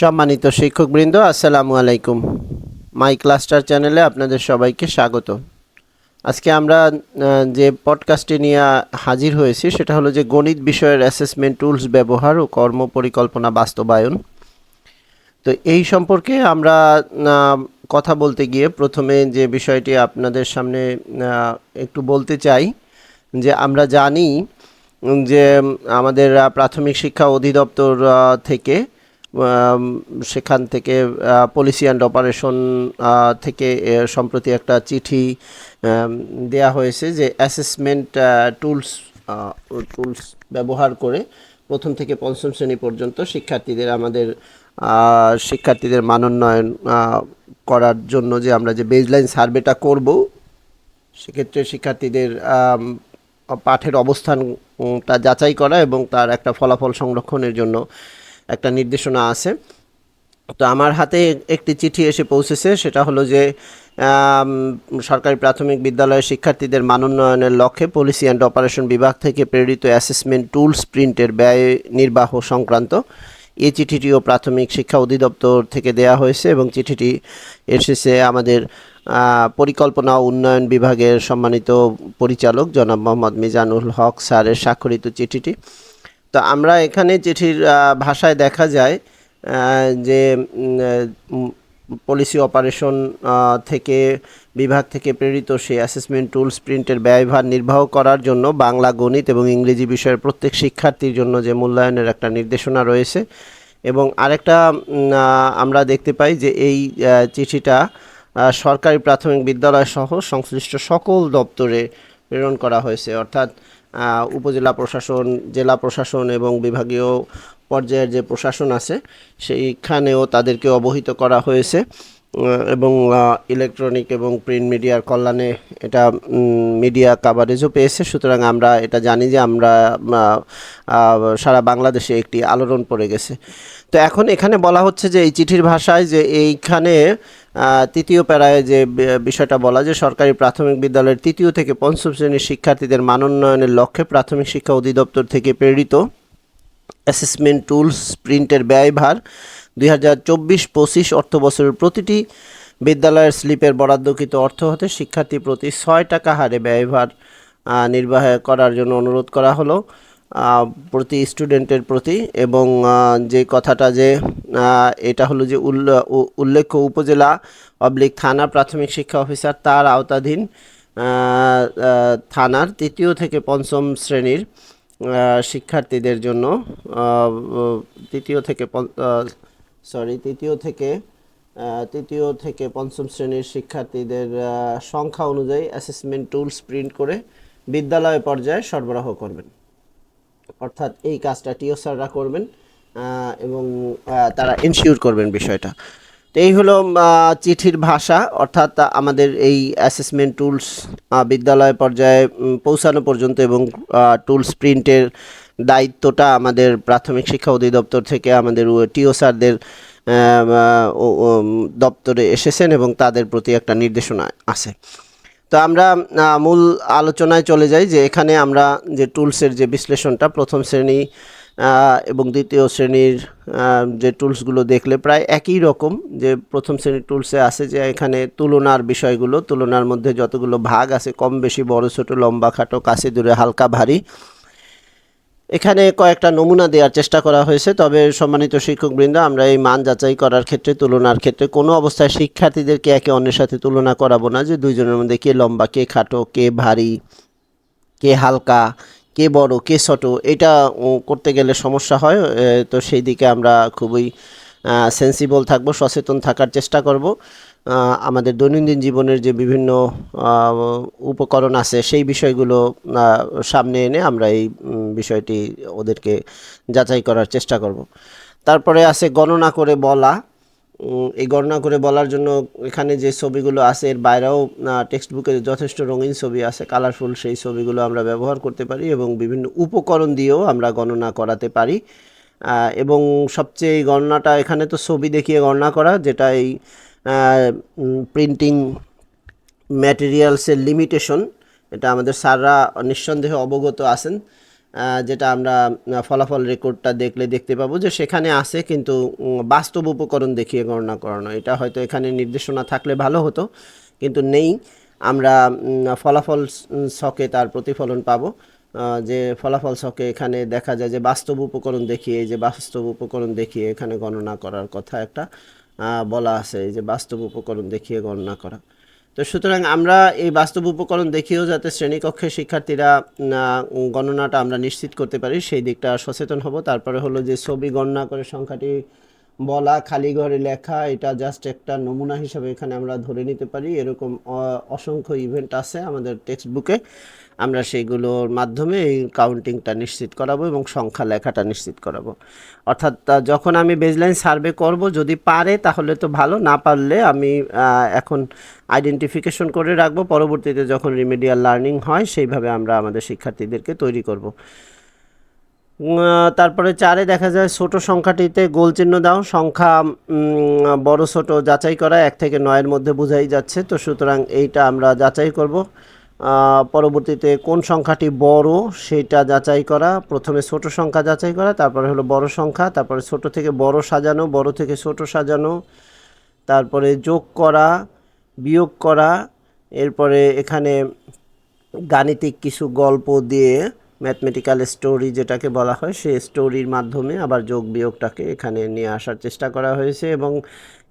সম্মানিত শিক্ষকবৃন্দ, আসসালামু আলাইকুম। মাই ক্লাস্টার চ্যানেলে আপনাদের সবাইকে স্বাগত। আজকে আমরা যে পডকাস্টটি নিয়ে হাজির হয়েছি, সেটা হলো যে গণিত বিষয়ের অ্যাসেসমেন্ট টুলস ব্যবহার ও কর্ম পরিকল্পনা বাস্তবায়ন। তো এই সম্পর্কে আমরা কথা বলতে গিয়ে প্রথমে যে বিষয়টি আপনাদের সামনে একটু বলতে চাই, যে আমরা জানি যে আমাদের প্রাথমিক শিক্ষা অধিদপ্তর থেকে সেখান থেকে পলিসি অ্যান্ড অপারেশন থেকে সম্প্রতি একটা চিঠি দেয়া হয়েছে যে অ্যাসেসমেন্ট টুলস টুলস ব্যবহার করে প্রথম থেকে পঞ্চম শ্রেণি পর্যন্ত শিক্ষার্থীদের আমাদের শিক্ষার্থীদের মানোন্নয়ন করার জন্য যে আমরা যে বেজলাইন সার্ভেটা করব, সেক্ষেত্রে শিক্ষার্থীদের পাঠের অবস্থানটা যাচাই করা এবং তার একটা ফলাফল সংরক্ষণের জন্য একটা নির্দেশনা আছে। তো আমার হাতে একটি চিঠি এসে পৌঁছেছে, সেটা হলো যে সরকারি প্রাথমিক বিদ্যালয়ের শিক্ষার্থীদের মানোন্নয়নের লক্ষ্যে পলিসি অ্যান্ড অপারেশন বিভাগ থেকে প্রেরিত অ্যাসেসমেন্ট টুলস প্রিন্টের ব্যয় নির্বাহ সংক্রান্ত এই চিঠিটিও প্রাথমিক শিক্ষা অধিদপ্তর থেকে দেয়া হয়েছে এবং চিঠিটি এসেছে আমাদের পরিকল্পনা ও উন্নয়ন বিভাগের সম্মানিত পরিচালক জনাব মোহাম্মদ মিজানুল হক স্যারের স্বাক্ষরিত চিঠিটি। তো আমরা এখানে চিঠির ভাষায় দেখা যায় যে পলিসি অপারেশন থেকে, বিভাগ থেকে প্রেরিত সেই অ্যাসেসমেন্ট টুলস প্রিন্টের ব্যয়ভার নির্বাহ করার জন্য বাংলা গণিত এবং ইংরেজি বিষয়ের প্রত্যেক শিক্ষার্থীর জন্য যে মূল্যায়নের একটা নির্দেশনা রয়েছে। এবং আরেকটা আমরা দেখতে পাই যে এই চিঠিটা সরকারি প্রাথমিক বিদ্যালয় সহ সংশ্লিষ্ট সকল দপ্তরে প্রেরণ করা হয়েছে। অর্থাৎ উপজেলা প্রশাসন, জেলা প্রশাসন এবং বিভাগীয় পর্যায়ের যে প্রশাসন আছে, সেইখানেও তাদেরকে অবহিত করা হয়েছে। এবং ইলেকট্রনিক এবং প্রিন্ট মিডিয়ার কল্যাণে এটা মিডিয়া কাভারেজও পেয়েছে। সুতরাং আমরা এটা জানি যে আমরা সারা বাংলাদেশে একটি আলোড়ন পড়ে গেছে। তো এখন এখানে বলা হচ্ছে যে এই চিঠির ভাষায় যে এইখানে তৃতীয় প্যারায় যে বিষয়টা বলা যে সরকারি প্রাথমিক বিদ্যালয়ের তৃতীয় থেকে পঞ্চম শ্রেণির শিক্ষার্থীদের মানোন্নয়নের লক্ষ্যে প্রাথমিক শিক্ষা অধিদপ্তর থেকে প্রেরিত অ্যাসেসমেন্ট টুলস প্রিন্টের ব্যয়ভার দুই হাজার চব্বিশ পঁচিশ অর্থ বছরের প্রতিটি বিদ্যালয়ের স্লিপের বরাদ্দকৃত অর্থ হতে শিক্ষার্থী প্রতি ছয় টাকা হারে ব্যয়ভার নির্বাহ করার জন্য অনুরোধ করা হলো। প্রতি স্টুডেন্টের প্রতি এবং যে কথাটা যে এটা হলো যে উল্ল- উল্লেখ্য উপজেলা অবলিক থানা প্রাথমিক শিক্ষা অফিসার তার আওতাধীন থানার তৃতীয় থেকে পঞ্চম শ্রেণির শিক্ষার্থীদের জন্য তৃতীয় থেকে সরি তৃতীয় থেকে তৃতীয় থেকে পঞ্চম শ্রেণির শিক্ষার্থীদের সংখ্যা অনুযায়ী অ্যাসেসমেন্ট টুলস প্রিন্ট করে বিদ্যালয় পর্যায়ে সরবরাহ করবেন। অর্থাৎ এই কাজটা টিও স্যাররা করবেন এবং তারা ইনশিওর করবেন বিষয়টা। তো এই হলো চিঠির ভাষা, অর্থাৎ আমাদের এই অ্যাসেসমেন্ট টুলস বিদ্যালয় পর্যায়ে পৌঁছানো পর্যন্ত এবং টুলস প্রিন্টের দায়িত্বটা আমাদের প্রাথমিক শিক্ষা অধিদপ্তর থেকে আমাদের টিও স্যারদের দপ্তরে এসেছেন এবং তাদের প্রতি একটা নির্দেশনা আছে। তো আমরা মূল আলোচনায় চলে যাই যে এখানে আমরা যে টুলসের যে বিশ্লেষণটা প্রথম শ্রেণি এবং দ্বিতীয় শ্রেণির যে টুলসগুলো দেখলে প্রায় একই রকম যে প্রথম শ্রেণির টুলসে আছে যে এখানে তুলনার বিষয়গুলো, তুলনার মধ্যে যতগুলো ভাগ আছে, কম বেশি, বড়, ছোট, লম্বা, খাটো, কাছে দূরে, হালকা, ভারী এখানে কয়েকটা নমুনা দেওয়ার চেষ্টা করা হয়েছে, তবে সম্মানিত শিক্ষকবৃন্দ, আমরা এই মান যাচাই করার ক্ষেত্রে, তুলনার ক্ষেত্রে কোনো অবস্থায় শিক্ষার্থীদেরকে একে অন্যের সাথে তুলনা করাবো না, যে দুইজনের মধ্যে কে লম্বা, কে খাটো, কে ভারী, কে হালকা, কে বড়, কে ছোট, এটা করতে গেলে সমস্যা হয়। তো সেই দিকে আমরা খুবই সেন্সিবল থাকব, সচেতন থাকার চেষ্টা করব। আমাদের দৈনন্দিন জীবনের যে বিভিন্ন উপকরণ আছে, সেই বিষয়গুলো সামনে এনে আমরা এই বিষয়টি ওদেরকে যাচাই করার চেষ্টা করব। তারপরে আছে গণনা করে বলা। এই গণনা করে বলার জন্য এখানে যে ছবিগুলো আছে, এর বাইরেও টেক্সট বুকে যথেষ্ট রঙিন ছবি আছে কালারফুল সেই ছবিগুলো আমরা ব্যবহার করতে পারি এবং বিভিন্ন উপকরণ দিয়েও আমরা গণনা করাতে পারি। এবং সবচেয়ে এই গণনাটা, এখানে তো ছবি দেখিয়ে গণনা করা, যেটা এই প্রিন্টিং ম্যাটেরিয়ালসের লিমিটেশন এটা আমাদের স্যাররা নিঃসন্দেহে অবগত আছেন যেটা আমরা ফলাফল রেকর্ডটা দেখলে দেখতে পাবো যে সেখানে আছে কিন্তু বাস্তব উপকরণ দেখিয়ে গণনা করানো। এটা হয়তো এখানে নির্দেশনা থাকলে ভালো হতো, কিন্তু নেই। আমরা ফলাফল ছকে তার প্রতিফলন পাবো। যে ফলাফল ছকে এখানে দেখা যায় যে বাস্তব উপকরণ দেখিয়ে, যে বাস্তব উপকরণ দেখিয়ে এখানে গণনা করার কথা একটা বলা আছে যে বাস্তব উপকরণ দেখিয়ে গণনা করা। তো সুতরাং আমরা এই বাস্তব উপকরণ দেখিয়েও যাতে শ্রেণীকক্ষের শিক্ষার্থীরা গণনাটা আমরা নিশ্চিত করতে পারি, সেই দিকটা সচেতন হব। তারপরে হলো যে ছবি গণনা করে সংখ্যাটি বলা খালি ঘরে লেখা, এটা জাস্ট একটা নমুনা হিসাবে এখানে আমরা ধরে নিতে পারি। এরকম অসংখ্য ইভেন্ট আছে আমাদের টেক্সট বুকে আমরা সেইগুলোর মাধ্যমে এই কাউন্টিংটা নিশ্চিত করাবো এবং সংখ্যা লেখাটা নিশ্চিত করাবো। অর্থাৎ যখন আমি বেজলাইন সার্ভে করব, যদি পারে তাহলে তো ভালো, না পারলে আমি এখন আইডেন্টিফিকেশন করে রাখব। পরবর্তীতে যখন রিমেডিয়াল লার্নিং হয়, সেইভাবে আমরা আমাদের শিক্ষার্থীদেরকে তৈরি করব। তারপরে চারে দেখা যায় ছোট সংখ্যাটিতে গোল চিহ্ন দাও। সংখ্যা বড় ছোট যাচাই করা এক থেকে নয়ের মধ্যে বোঝাই যাচ্ছে। তো সুতরাং এইটা আমরা যাচাই করব। পরবর্তীতে কোন সংখ্যাটি বড় সেটা যাচাই করা। প্রথমে ছোট সংখ্যা যাচাই করা, তারপরে হলো বড় সংখ্যা, তারপরে ছোট থেকে বড় সাজানো, বড় থেকে ছোট সাজানো, তারপরে যোগ করা, বিয়োগ করা, এরপরে এখানে গাণিতিক কিছু গল্প দিয়ে ম্যাথমেটিক্যাল স্টোরি যেটাকে বলা হয়, সেই স্টোরির মাধ্যমে আবার যোগ বিয়োগটাকে এখানে নিয়ে আসার চেষ্টা করা হয়েছে এবং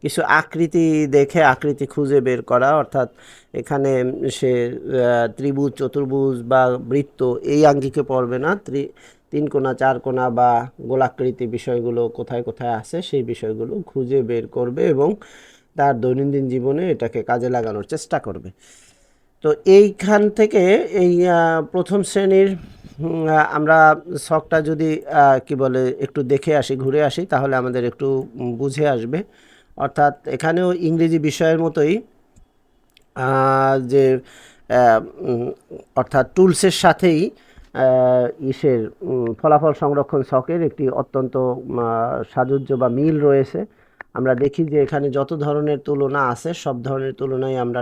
কিছু আকৃতি দেখে আকৃতি খুঁজে বের করা, অর্থাৎ এখানে সে ত্রিভুজ, চতুর্ভুজ বা বৃত্ত এই আঙ্গিকে পড়বে না। ত্রি, তিন কোণা চার কোণা বা গোলাকৃতি বিষয়গুলো কোথায় কোথায় আছে সেই বিষয়গুলো খুঁজে বের করবে এবং তার দৈনন্দিন জীবনে এটাকে কাজে লাগানোর চেষ্টা করবে। তো এইখান থেকে এই প্রথম শ্রেণির আমরা শখটা যদি কি বলে, একটু দেখে আসি, ঘুরে আসি, তাহলে আমাদের একটু বুঝে আসবে। অর্থাৎ এখানেও ইংরেজি বিষয়ের মতোই যে অর্থাৎ টুলসের সাথেই ইসের ফলাফল সংরক্ষণ শখের একটি অত্যন্ত সাযুজ্য বা মিল রয়েছে। আমরা দেখি যে এখানে যত ধরনের তুলনা আছে, সব ধরনের তুলনায় আমরা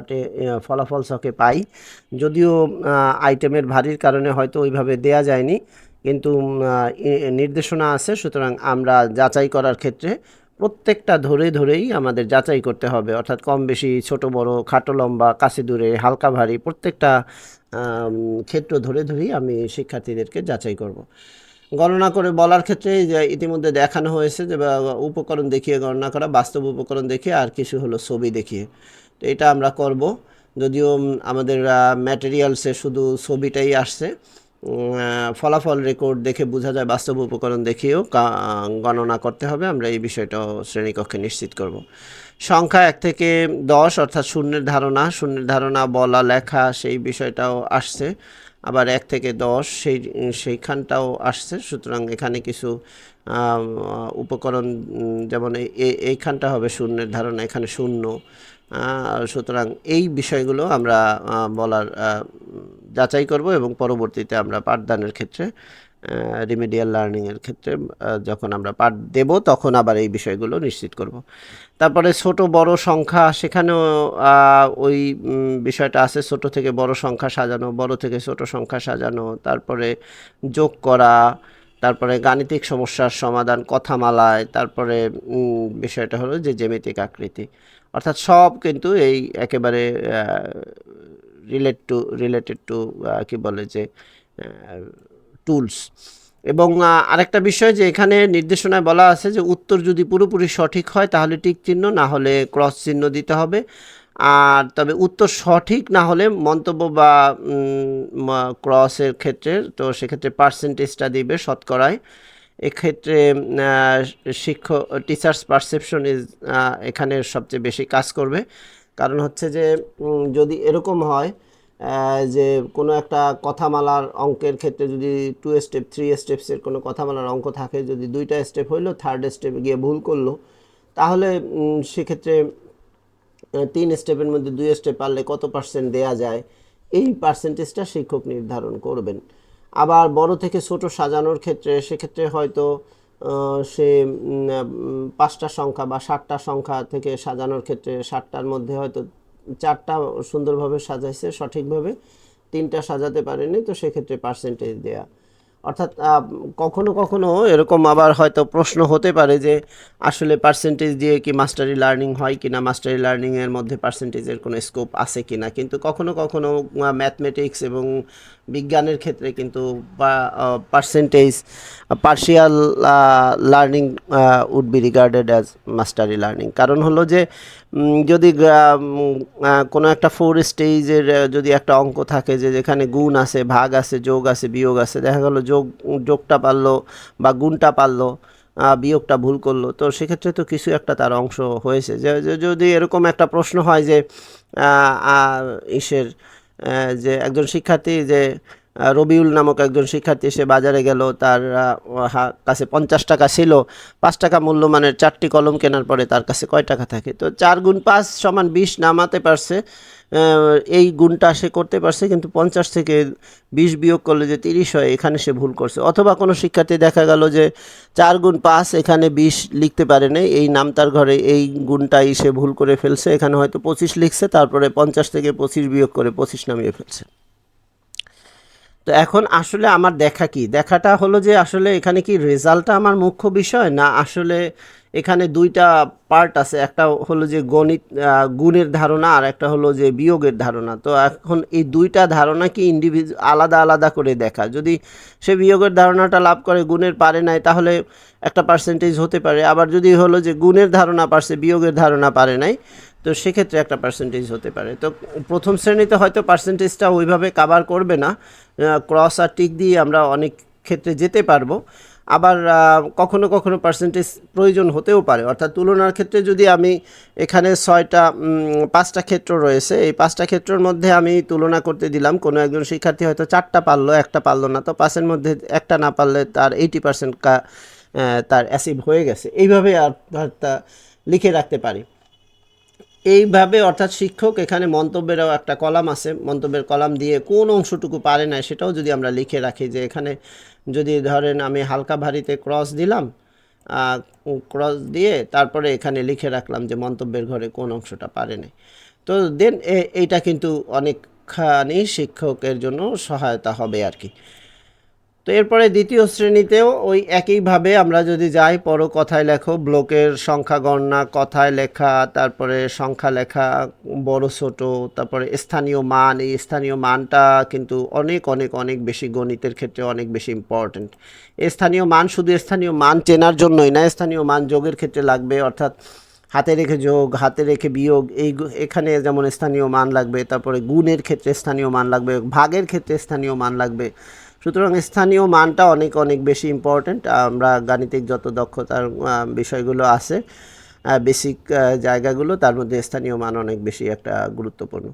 ফলাফল সকে পাই। যদিও আইটেমের ভারীর কারণে হয়তো ওইভাবে দেয়া যায়নি, কিন্তু নির্দেশনা আছে, সুতরাং আমরা যাচাই করার ক্ষেত্রে প্রত্যেকটা ধরে ধরেই আমাদের যাচাই করতে হবে। অর্থাৎ কম বেশি ছোট, বড়, খাটো, লম্বা, কাছে দূরে, হালকা, ভারী, প্রত্যেকটা ক্ষেত্র ধরে ধরেই আমি শিক্ষার্থীদেরকে যাচাই করব। গণনা করে বলার ক্ষেত্রে যে ইতিমধ্যে দেখানো হয়েছে যে উপকরণ দেখিয়ে গণনা করা, বাস্তব উপকরণ দেখিয়ে আর কিছু হলো ছবি দেখিয়ে। তো এটা আমরা করব। যদিও আমাদের ম্যাটেরিয়ালসে শুধু ছবিটাই আসছে ফলাফল রেকর্ড দেখে বোঝা যায়, বাস্তব উপকরণ দেখিয়েও গণনা করতে হবে। আমরা এই বিষয়টাও শ্রেণীকক্ষে নিশ্চিত করব। সংখ্যা এক থেকে দশ, অর্থাৎ শূন্যের ধারণা শূন্যের ধারণা, বলা, লেখা, সেই বিষয়টাও আসছে। আবার এক থেকে দশ সেই, সেইখানটাও আসছে। সুতরাং এখানে কিছু উপকরণ যেমন এই- এই- এইখানটা হবে শূন্যের ধারণা, এখানে শূন্য। সুতরাং এই বিষয়গুলো আমরা বলার যাচাই করব এবং পরবর্তীতে আমরা পাঠদানের ক্ষেত্রে রিমেডিয়াল লার্নিংয়ের ক্ষেত্রে যখন আমরা পাঠ দেব, তখন আবার এই বিষয়গুলো নিশ্চিত করব। তারপরে ছোট বড় সংখ্যা, সেখানেও ওই বিষয়টা আছে, ছোট থেকে বড় সংখ্যা সাজানো, বড় থেকে ছোট সংখ্যা সাজানো, তারপরে যোগ করা, তারপরে গাণিতিক সমস্যার সমাধান, কথামালায়, তারপরে বিষয়টা হলো যে জ্যামিতিক আকৃতি। অর্থাৎ সব কিন্তু এই একেবারে রিলেট টু রিলেটেড টু কি বলে যে টুলস এবং আরেকটা বিষয় যে এখানে নির্দেশনায় বলা আছে যে উত্তর যদি পুরোপুরি সঠিক হয় তাহলে টিক চিহ্ন, না হলে ক্রস চিহ্ন দিতে হবে। আর তবে উত্তর সঠিক না হলে মন্তব্য বা ক্রসের ক্ষেত্রে, তো সেক্ষেত্রে পার্সেন্টেজটা দিবে শতকরায়। এক্ষেত্রে শিক্ষক টিচার্স পারসেপশন ইজ এখানে সবচেয়ে বেশি কাজ করবে। কারণ হচ্ছে যে যদি এরকম হয় যে কোনো একটা কথামালার অঙ্কের ক্ষেত্রে যদি টু স্টেপ থ্রি স্টেপসের কোনো কথামালার অঙ্ক থাকে, যদি দুইটা স্টেপ হইল থার্ড স্টেপে গিয়ে ভুল করল, তাহলে সেক্ষেত্রে তিন স্টেপের মধ্যে দুই স্টেপ পারলে কত পার্সেন্ট দেয়া যায়? এই পার্সেন্টেজটা শিক্ষক নির্ধারণ করবেন। আবার বড় থেকে ছোট সাজানোর ক্ষেত্রে, সেক্ষেত্রে হয়তো সে পাঁচটা সংখ্যা বা ষাটটা সংখ্যা থেকে সাজানোর ক্ষেত্রে ষাটটার মধ্যে হয়তো চারটা সুন্দরভাবে সাজাইছে, সঠিকভাবে তিনটা সাজাতে পারেনি, তো সেক্ষেত্রে পার্সেন্টেজ দেয়া। অর্থাৎ কখনো কখনো এরকম আবার হয়তো প্রশ্ন হতে পারে যে, আসলে পার্সেন্টেজ দিয়ে কি মাস্টারি লার্নিং হয় কি না মাস্টারি লার্নিংয়ের মধ্যে পার্সেন্টেজের কোনো স্কোপ আছে কি না কিন্তু কখনো কখনো ম্যাথমেটিক্স এবং বিজ্ঞানের ক্ষেত্রে কিন্তু percentage partial learning would be regarded as mastery learning কারণ হলো যে যদি কোনো একটা ফোর স্টেজের যদি একটা অঙ্ক থাকে যে, যেখানে গুণ আছে, ভাগ আছে, যোগ আছে, বিয়োগ আছে, দেখা গেল যোগ, যোগটা পারল বা গুণটা পারল বিয়োগটা ভুল করল, তো সেক্ষেত্রে তো কিছু একটা তার অংশ হয়েছে। যে যদি এরকম একটা প্রশ্ন হয় যে ইসের যে একজন শিক্ষার্থী, যে রবিউল নামক একজন শিক্ষার্থী সে বাজারে গেল, তার কাছে পঞ্চাশ টাকা ছিল। পাঁচ টাকা মূল্যমানের চারটি কলম কেনার পরে তার কাছে কয় টাকা থাকে? তো চার গুণ পাঁচ সমান বিশ নামাতে পারছে। এই গুণটা সে করতে পারছে, কিন্তু পঞ্চাশ থেকে বিশ বিয়োগ করলে যে তিরিশ হয়, এখানে সে ভুল করছে। অথবা কোনো শিক্ষার্থী দেখা গেল যে চার গুণ পাঁচ, এখানে বিশ লিখতে পারে নাই, এই নামতার ঘরে এই গুণটাই সে ভুল করে ফেলছে, এখানে হয়তো পঁচিশ লিখছে, তারপরে পঞ্চাশ থেকে পঁচিশ বিয়োগ করে পঁচিশ নামিয়ে ফেলছে। তো এখন আসলে আমার দেখা কি? দেখাটা হলো যে আসলে এখানে কি রেজাল্টটা আমার মুখ্য বিষয়, না আসলে এখানে দুইটা পার্ট আছে, একটা হলো যে গণিত গুণের ধারণা আর একটা হলো যে বিয়োগের ধারণা। তো এখন এই দুইটা ধারণা কি ইন্ডিভিজু আলাদা আলাদা করে দেখা? যদি সে বিয়োগের ধারণাটা লাভ করে, গুণের পারে নাই, তাহলে একটা পার্সেন্টেজ হতে পারে। আবার যদি হলো যে গুণের ধারণা পারছে, বিয়োগের ধারণা পারে নাই, তো সেক্ষেত্রে একটা পার্সেন্টেজ হতে পারে। তো প্রথম শ্রেণীতে হয়তো পার্সেন্টেজটা ওইভাবে কাভার করবে না। ক্রস আর টিক দিয়ে আমরা অনেক ক্ষেত্রে যেতে পারব। আবার কখনো কখনো পার্সেন্টেজ প্রয়োজন হতেও পারে। অর্থাৎ তুলনার ক্ষেত্রে যদি আমি এখানে ছয়টা পাঁচটা ক্ষেত্র রয়েছে, এই পাঁচটা ক্ষেত্রের মধ্যে আমি তুলনা করতে দিলাম, কোনো একজন শিক্ষার্থী হয়তো চারটা পারল, একটা পারল না, তো পাঁচের মধ্যে একটা না পারলে তার এইটি পার্সেন্ট তার অ্যাসিভ হয়ে গেছে। এইভাবে তা লিখে রাখতে পারি। এইভাবে অর্থাৎ শিক্ষক এখানে মন্তব্যেরও একটা কলাম আছে। মন্তব্যের কলাম দিয়ে কোন অংশটুকু পারে না সেটাও যদি আমরা লিখে রাখি যে এখানে যদি ধরেন আমি হালকা ভারীতে ক্রস দিলাম ক্রস দিয়ে তারপরে এখানে লিখে রাখলাম যে মন্তব্যের ঘরে কোন অংশটা পারে নাই তো দেন এইটা কিন্তু অনেকখানি শিক্ষকের জন্য সহায়তা হবে আর কি। তো এরপরে দ্বিতীয় শ্রেণীতেও ওই একইভাবে আমরা যদি যাই, পর কথায় লেখো, ব্লকের সংখ্যা গণনা, কথায় লেখা, তারপরে সংখ্যা লেখা, বড়, ছোট, তারপরে স্থানীয় মান, এই স্থানীয় মানটা কিন্তু অনেক অনেক অনেক বেশি গণিতের ক্ষেত্রে অনেক বেশি ইম্পর্ট্যান্ট স্থানীয় মান শুধু স্থানীয় মান চেনার জন্যই না, স্থানীয় মান যোগের ক্ষেত্রে লাগবে, অর্থাৎ হাতে রেখে যোগ, হাতে রেখে বিয়োগ, এই এখানে যেমন স্থানীয় মান লাগবে, তারপরে গুণের ক্ষেত্রে স্থানীয় মান লাগবে, ভাগের ক্ষেত্রে স্থানীয় মান লাগবে সুতরাং স্থানীয় মানটা অনেক অনেক বেশি ইম্পর্ট্যান্ট আমরা গাণিতিক যত দক্ষতার বিষয়গুলো আছে বেসিক জায়গাগুলো, তার মধ্যে স্থানীয় মান অনেক বেশি একটা গুরুত্বপূর্ণ।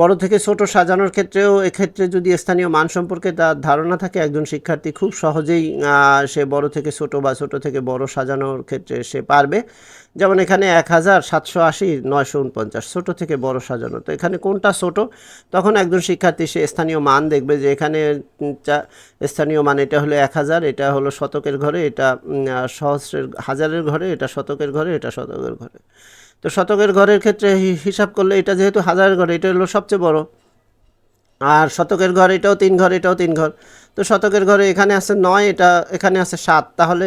বড় থেকে ছোট সাজানোর ক্ষেত্রেও, এক্ষেত্রে যদি স্থানীয় মান সম্পর্কে তার ধারণা থাকে, একজন শিক্ষার্থী খুব সহজেই সে বড় থেকে ছোট বা ছোট থেকে বড় সাজানোর ক্ষেত্রে সে পারবে। যেমন এখানে এক হাজার সাতশো আশি, নয়শো উনপঞ্চাশ, ছোটো থেকে বড় সাজানো। তো এখানে কোনটা ছোট? তখন একজন শিক্ষার্থী সে স্থানীয় মান দেখবে যে এখানে স্থানীয় মান এটা হলো এক হাজার এটা হলো শতকের ঘরে, এটা সহস্রের, হাজারের ঘরে, এটা শতকের ঘরে, এটা শতকের ঘরে। তো শতকের ঘরের ক্ষেত্রে হিসাব করলে এটা যেহেতু হাজারের ঘরে, এটা হলো সবচেয়ে বড়। আর শতকের ঘর এটাও তিন ঘর, এটাও তিন ঘর। তো শতকের ঘরে এখানে আছে নয়, এটা এখানে আছে সাত। তাহলে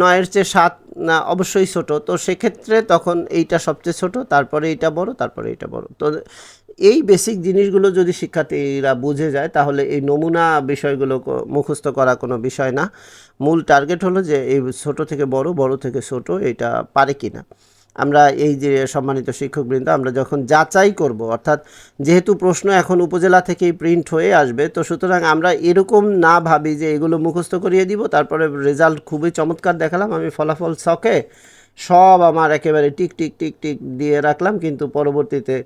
নয়ের চেয়ে সাত না, অবশ্যই ছোট। তো সেক্ষেত্রে তখন এইটা সবচেয়ে ছোট, তারপরে এইটা বড়, তারপরে এইটা বড়। তো এই বেসিক জিনিসগুলো যদি শিক্ষার্থীরা বুঝে যায়, তাহলে এই নমুনা বিষয়গুলো ক- মুখস্থ করা কোনো বিষয় না। মূল টার্গেট হলো যে এই ছোট থেকে বড় বড় থেকে ছোট এটা পারে কিনা। আমরা এই যে সম্মানিত শিক্ষকবৃন্দ, আমরা যখন যাচাই করব, অর্থাৎ যেহেতু প্রশ্ন এখন উপজেলা থেকেই প্রিন্ট হয়ে আসবে, তো সুতরাং আমরা এরকম না ভাবি যে এগুলো মুখস্থ করিয়ে দিব, তারপরে রেজাল্ট খুবই চমৎকার দেখালাম, আমি ফলাফল শখে সব আমার একেবারে টিক টিক টিক টিক দিয়ে রাখলাম, কিন্তু পরবর্তীতে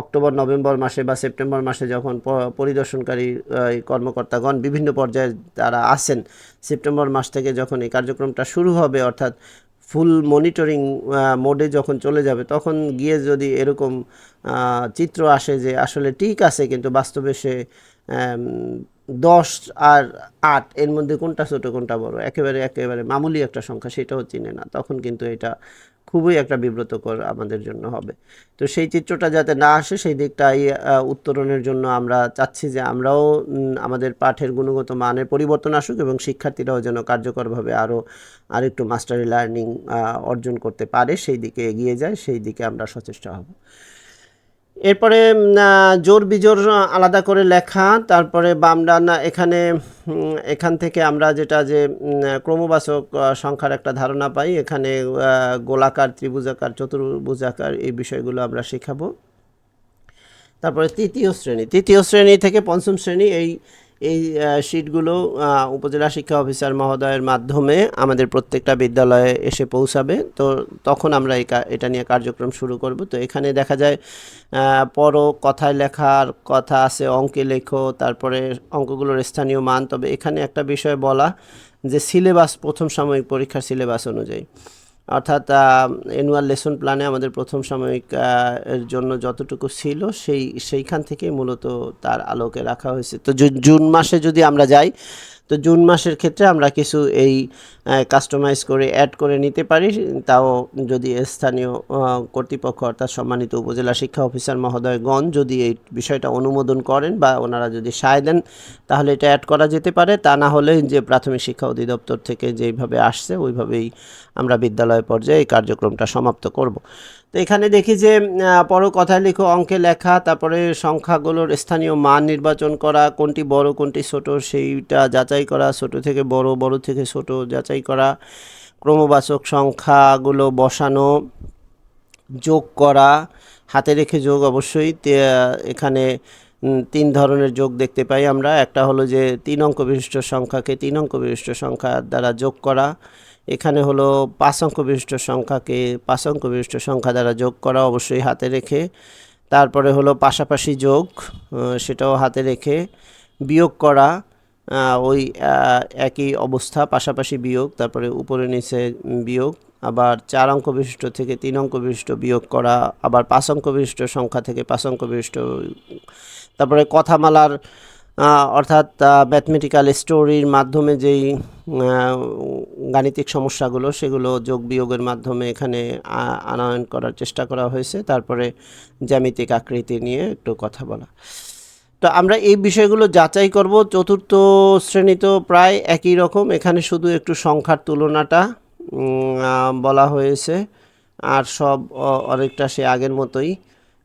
অক্টোবর, নভেম্বর মাসে বা সেপ্টেম্বর মাসে যখন পরিদর্শনকারী কর্মকর্তাগণ বিভিন্ন পর্যায়ে তারা আসেন সেপ্টেম্বর মাস থেকে যখন এই কার্যক্রমটা শুরু হবে, অর্থাৎ ফুল মনিটরিং মোডে যখন চলে যাবে, তখন গিয়ে যদি এরকম চিত্র আসে যে আসলে ঠিক আছে, কিন্তু বাস্তবে সে দশ আর আট, এর মধ্যে কোনটা ছোটো কোনটা বড়, একেবারে একেবারে মামুলি একটা সংখ্যা, সেটাও চিনে না, তখন কিন্তু এটা খুবই একটা বিব্রতকর আমাদের জন্য হবে। তো সেই চিত্রটা যাতে না আসে, সেই দিকটাই উত্তরণের জন্য আমরা চাচ্ছি যে আমরাও আমাদের পাঠের গুণগত মানের পরিবর্তন আসুক এবং শিক্ষার্থীরাও যেন কার্যকরভাবে আরও আরেকটু মাস্টারি লার্নিং অর্জন করতে পারে, সেই দিকে এগিয়ে যায়, সেই দিকে আমরা সচেষ্ট হব। এরপরে জোর বিজোর আলাদা করে লেখা, তারপরে বাম ডান, এখানে এখান থেকে আমরা যেটা যে ক্রমবাচক সংখ্যার একটা ধারণা পাই, এখানে গোলাকার, ত্রিভুজাকার, চতুর্ভুজাকার এই বিষয়গুলো আমরা শেখাবো। তারপরে তৃতীয় শ্রেণি তৃতীয় শ্রেণি থেকে পঞ্চম শ্রেণি, এই এই শিটগুলো উপজেলা শিক্ষা অফিসার মহোদয়ের মাধ্যমে আমাদের প্রত্যেকটা বিদ্যালয়ে এসে পৌঁছাবে। তো তখন আমরা এটা নিয়ে কার্যক্রম শুরু করব। তো এখানে দেখা যায় আহ, কথায় লেখার কথা আছে অঙ্কে লেখো তারপরে অঙ্কগুলোর স্থানীয় মান। তবে এখানে একটা বিষয় বলা যে সিলেবাস প্রথম সাময়িক পরীক্ষার সিলেবাস অনুযায়ী। অর্থাৎ অ্যানুয়াল লেসন প্ল্যানে আমাদের প্রথম সাময়িক এর জন্য যতটুকু ছিল সেই, সেইখান থেকে মূলত তার আলোকে রাখা হয়েছে। তো জুন মাসে যদি আমরা যাই তো জুন মাসের ক্ষেত্রে আমরা কিছু এই কাস্টমাইজ করে অ্যাড করে নিতে পারি। তাও যদি স্থানীয় কর্তৃপক্ষ অর্থাৎ সম্মানিত উপজেলা শিক্ষা অফিসার মহোদয়গণ যদি এই বিষয়টা অনুমোদন করেন বা ওনারা যদি সায় দেন, তাহলে এটা অ্যাড করা যেতে পারে। তা না হলে যে প্রাথমিক শিক্ষা অধিদপ্তর থেকে যেইভাবে আসছে, ওইভাবেই আমরা বিদ্যালয় পর্যায়ে এই কার্যক্রমটা সমাপ্ত করব। তো এখানে দেখি যে পরও কথায় লিখো, অঙ্কে লেখা, তারপরে সংখ্যাগুলোর স্থানীয় মান নির্বাচন করা, কোনটি বড়, কোনটি ছোট, সেইটা যাচাই করা, ছোট থেকে বড় বড় থেকে ছোট যাচাই করা, ক্রমবাচক সংখ্যাগুলো বসানো, যোগ করা, হাতে রেখে যোগ অবশ্যই এখানে তিন ধরনের যোগ দেখতে পাই আমরা। একটা হলো যে তিন অঙ্ক বিশিষ্ট সংখ্যাকে তিন অঙ্ক বিশিষ্ট সংখ্যা দ্বারা যোগ করা। এখানে হলো পাঁচ অঙ্ক বিশিষ্ট সংখ্যাকে পাঁচ অঙ্ক বিশিষ্ট সংখ্যা দ্বারা যোগ করা অবশ্যই হাতে রেখে। তারপরে হলো পাশাপাশি যোগ সেটাও হাতে রেখে বিয়োগ করা। ওই একই অবস্থা, পাশাপাশি বিয়োগ, তারপরে উপরে নিচে বিয়োগ, আবার চার অঙ্ক বিশিষ্ট থেকে তিন অঙ্ক বিশিষ্ট বিয়োগ করা, আবার পাঁচ অঙ্ক বিশিষ্ট সংখ্যা থেকে পাঁচ অঙ্ক বিশিষ্ট তারপরে কথামালার অর্থাৎ ম্যাথমেটিক্যাল স্টোরির মাধ্যমে যেই গাণিতিক সমস্যাগুলো, সেগুলো যোগ বিয়োগের মাধ্যমে এখানে আনয়ন করার চেষ্টা করা হয়েছে। তারপরে জ্যামিতিক আকৃতি নিয়ে একটু কথা বলা। তো আমরা এই বিষয়গুলো যাচাই করব। চতুর্থ শ্রেণি তো প্রায় একই রকম। এখানে শুধু একটু সংখ্যার তুলনাটা বলা হয়েছে। আর সব অনেকটা সে আগের মতোই।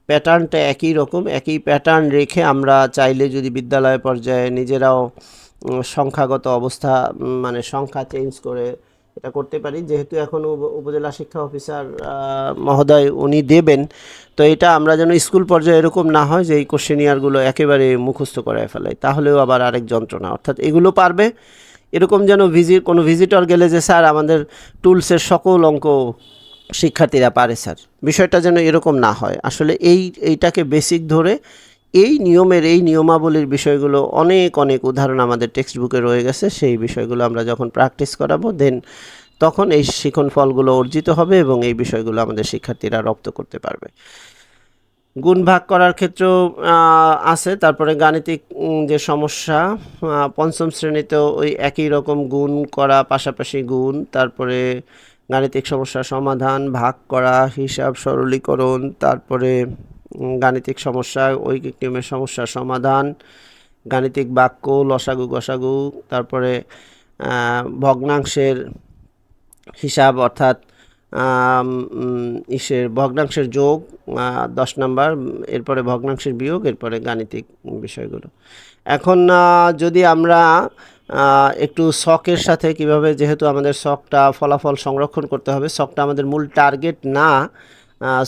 প্যাটার্নটা একই রকম, একই প্যাটার্ন রেখে আমরা চাইলে যদি বিদ্যালয় পর্যায়ে নিজেরাও সংখ্যাগত অবস্থা মানে সংখ্যা চেঞ্জ করে এটা করতে পারি। যেহেতু এখন উপ- উপজেলা শিক্ষা অফিসার মহোদয় উনি দেবেন, তো এটা আমরা যেন স্কুল পর্যায়ে এরকম না হয় যে এই কোশ্চেনিয়ারগুলো একেবারে মুখস্থ করায় ফেলে তাহলেও আবার আরেক যন্ত্রণা। অর্থাৎ এগুলো পারবে। এরকম যেন ভিজিট কোনো ভিজিটর গেলে যে স্যার আমাদের টুলসের সকল অঙ্ক শিক্ষার্থীরা পারে, স্যার। বিষয়টা যেন এরকম না হয়। আসলে এই, এইটাকে বেসিক ধরে এই নিয়মের, এই নিয়মাবলীর বিষয়গুলো অনেক অনেক উদাহরণ আমাদের টেক্সট বুকে রয়ে গেছে। সেই বিষয়গুলো আমরা যখন প্র্যাকটিস করাবো দেন তখন এই শিখন ফলগুলো অর্জিত হবে এবং এই বিষয়গুলো আমাদের শিক্ষার্থীরা রপ্ত করতে পারবে। গুণ ভাগ করার ক্ষেত্রেও আছে। তারপরে গাণিতিক যে সমস্যা পঞ্চম শ্রেণীতেও ওই একই রকম গুণ করা, পাশাপাশি গুণ, তারপরে গাণিতিক সমস্যার সমাধান, ভাগ করা, হিসাব সরলীকরণ, তারপরে গাণিতিক সমস্যা, ঐকিক নিয়মের সমস্যার সমাধান, গাণিতিক বাক্য, লসাগু, গসাগু, তারপরে ভগ্নাংশের হিসাব অর্থাৎ ইসের ভগ্নাংশের যোগ দশ নাম্বার, এরপরে ভগ্নাংশের বিয়োগ, এরপরে গাণিতিক বিষয়গুলো। এখন যদি আমরা একটু শখের সাথে কীভাবে যেহেতু আমাদের শখটা ফলাফল সংরক্ষণ করতে হবে, শখটা আমাদের মূল টার্গেট না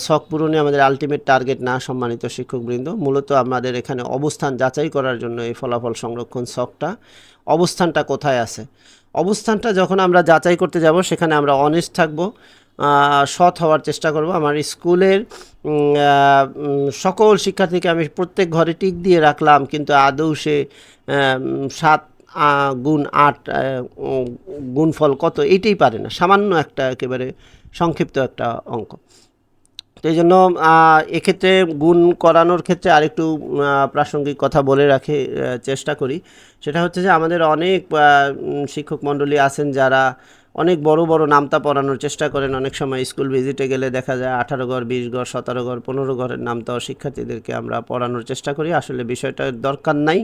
শখ পূরণে আমাদের আলটিমেট টার্গেট না, সম্মানিত শিক্ষকবৃন্দ। মূলত আমাদের এখানে অবস্থান যাচাই করার জন্য এই ফলাফল সংরক্ষণ শখটা। অবস্থানটা কোথায় আছে? অবস্থানটা যখন আমরা যাচাই করতে যাব, সেখানে আমরা অনেস্ট থাকব সৎ হওয়ার চেষ্টা করব। আমার স্কুলের সকল শিক্ষার্থীকে আমি প্রত্যেক ঘরে টিক দিয়ে রাখলাম, কিন্তু আদৌ সে সাত গুণ আট গুণফল কত? এইটাই পারে না। সামান্য একটা একেবারে সংক্ষিপ্ত একটা অঙ্ক। তো এই জন্য এক্ষেত্রে গুণ করানোর ক্ষেত্রে আরেকটু প্রাসঙ্গিক কথা বলে রাখে চেষ্টা করি। সেটা হচ্ছে যে, আমাদের অনেক শিক্ষক মণ্ডলী আছেন যারা অনেক বড় বড় নামতা পড়ানোর চেষ্টা করেন। অনেক সময় স্কুল ভিজিটে গেলে দেখা যায় আঠারো ঘর, বিশ ঘর, সতেরো ঘর, পনেরো ঘরের নামতাও শিক্ষার্থীদেরকে আমরা পড়ানোর চেষ্টা করি। আসলে বিষয়টার দরকার নাই।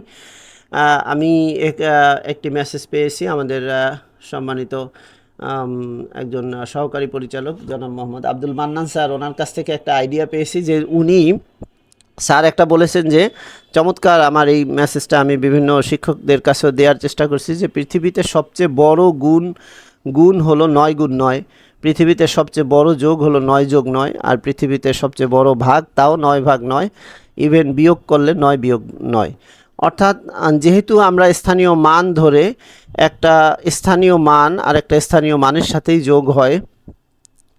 আমি এক- একটি মেসেজ পেয়েছি আমাদের সম্মানিত একজন সহকারী পরিচালক, জনাব মোহাম্মদ আব্দুল মান্নান স্যার। ওনার কাছ থেকে একটা আইডিয়া পেয়েছি যে উনি স্যার একটা বলেছেন যে, চমৎকার আমার এই মেসেজটা আমি বিভিন্ন শিক্ষকদের কাছেও দেওয়ার চেষ্টা করছি যে, পৃথিবীতে সবচেয়ে বড় গুণ গুণ হলো নয় গুণ নয়। পৃথিবীতে সবচেয়ে বড় যোগ হলো নয় যোগ নয়, আর পৃথিবীতে সবচেয়ে বড় ভাগ তাও নয় ভাগ নয়। ইভেন বিয়োগ করলে নয় বিয়োগ নয়। অর্থাৎ যেহেতু আমরা স্থানীয় মান ধরে একটা স্থানীয় মান আর একটা স্থানীয় মানের সাথেই যোগ হয়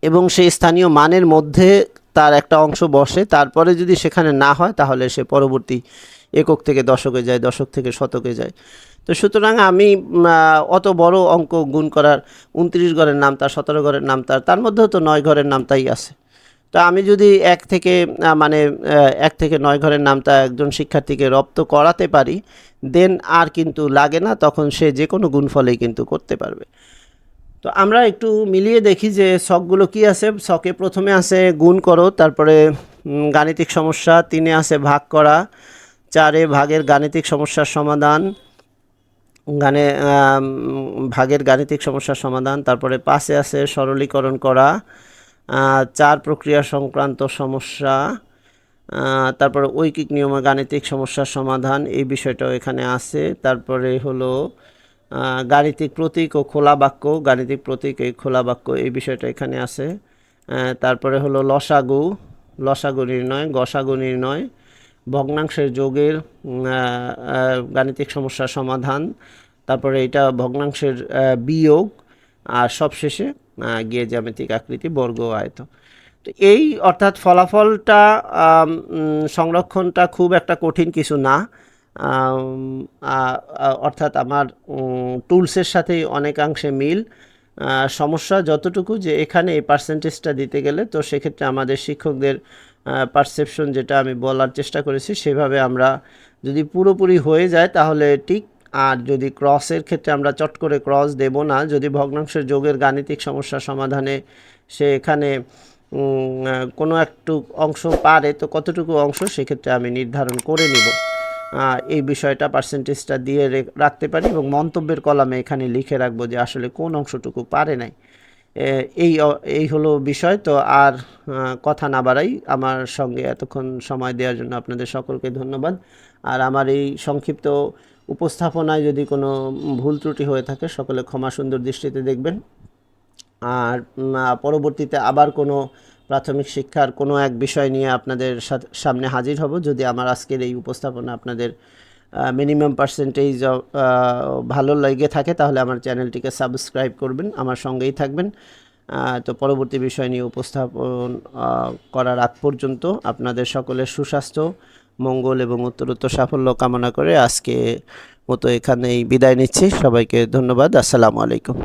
এবং সেই স্থানীয় মানের মধ্যে তার একটা অংশ বসে, তারপরে যদি সেখানে না হয় তাহলে সে পরবর্তী একক থেকে দশকে যায়, দশক থেকে শতকে যায়। তো সুতরাং আমি অত বড় অঙ্ক গুণ করার উনত্রিশ ঘরের নাম তার, সতেরো ঘরের নাম তার তার মধ্যেও তো নয় ঘরের নাম তাই আছে। তো আমি যদি এক থেকে মানে এক থেকে নয় ঘরের নামটা একজন শিক্ষার্থীকে রপ্ত করাতে পারি, দেন আর কিন্তু লাগে না, তখন সে যে কোনো গুণফলেই কিন্তু করতে পারবে। তো আমরা একটু মিলিয়ে দেখি যে শখগুলো কি আছে। শখে প্রথমে আছে গুণ করো, তারপরে গাণিতিক সমস্যা, তিনে আছে ভাগ করা, চারে ভাগের গাণিতিক সমস্যার সমাধান, গানে ভাগের গাণিতিক সমস্যার সমাধান, তারপরে পাশে আছে সরলীকরণ করা চার প্রক্রিয়া সংক্রান্ত সমস্যা তারপরে ঐকিক নিয়মে গাণিতিক সমস্যার সমাধান, এই বিষয়টাও এখানে আছে। তারপরে হলো গাণিতিক প্রতীক ও খোলা বাক্য, গাণিতিক প্রতীক এই খোলা বাক্য এই বিষয়টা এখানে আছে। তারপরে হলো লসাগু লসাগু নির্ণয়, গসাগু নির্ণয়, ভগ্নাংশের যোগের গাণিতিক সমস্যার সমাধান, তারপরে এটা ভগ্নাংশের বিয়োগ, আর সবশেষে গিয়ে জ্যামিতিক আকৃতি, বর্গ আয়ত। তো এই অর্থাৎ ফলাফলটা সংরক্ষণটা খুব একটা কঠিন কিছু না। অর্থাৎ আমার টুলসের সাথেই অনেকাংশে মিল। সমস্যা যতটুকু যে এখানে এই পার্সেন্টেজটা দিতে গেলে, তো সেক্ষেত্রে আমাদের শিক্ষকদের পারসেপশন যেটা আমি বলার চেষ্টা করেছি, সেভাবে আমরা যদি পুরোপুরি হয়ে যায়, তাহলে ঠিক আর যদি ক্রসের ক্ষেত্রে আমরা চট করে ক্রস দেব না, যদি ভগ্নাংশের যোগের গাণিতিক সমস্যা সমাধানে সে এখানে কোনো একটু অংশ পারে, তো কতটুকু অংশ সেক্ষেত্রে আমি নির্ধারণ করে নিব। এই বিষয়টা পার্সেন্টেজটা দিয়ে রাখতে পারি এবং মন্তব্যের কলামে এখানে লিখে রাখব যে আসলে কোন অংশটুকু পারে নাই। এই এই হলো বিষয়। তো আর কথা না বাড়াই, আমার সঙ্গে এতক্ষণ সময় দেওয়ার জন্য আপনাদের সকলকে ধন্যবাদ। আর আমার এই সংক্ষিপ্ত উপস্থাপনায় যদি কোনো ভুল ত্রুটি হয়ে থাকে, সকলে ক্ষমা সুন্দর দৃষ্টিতে দেখবেন। আর পরবর্তীতে আবার কোনো প্রাথমিক শিক্ষার কোনো এক বিষয় নিয়ে আপনাদের সামনে হাজির হব। যদি আমার আজকের এই উপস্থাপনা আপনাদের মিনিমাম পার্সেন্টেজ ভালো লেগে থাকে, তাহলে আমার চ্যানেলটিকে সাবস্ক্রাইব করবেন, আমার সঙ্গেই থাকবেন। তো পরবর্তী বিষয় নিয়ে উপস্থাপন করার আগ পর্যন্ত আপনাদের সকলের সুস্বাস্থ্য মঙ্গল এবং উত্তরোত্তর সাফল্য কামনা করে আজকে মতো এখানেই বিদায় নিচ্ছি। সবাইকে ধন্যবাদ। আসসালামু আলাইকুম।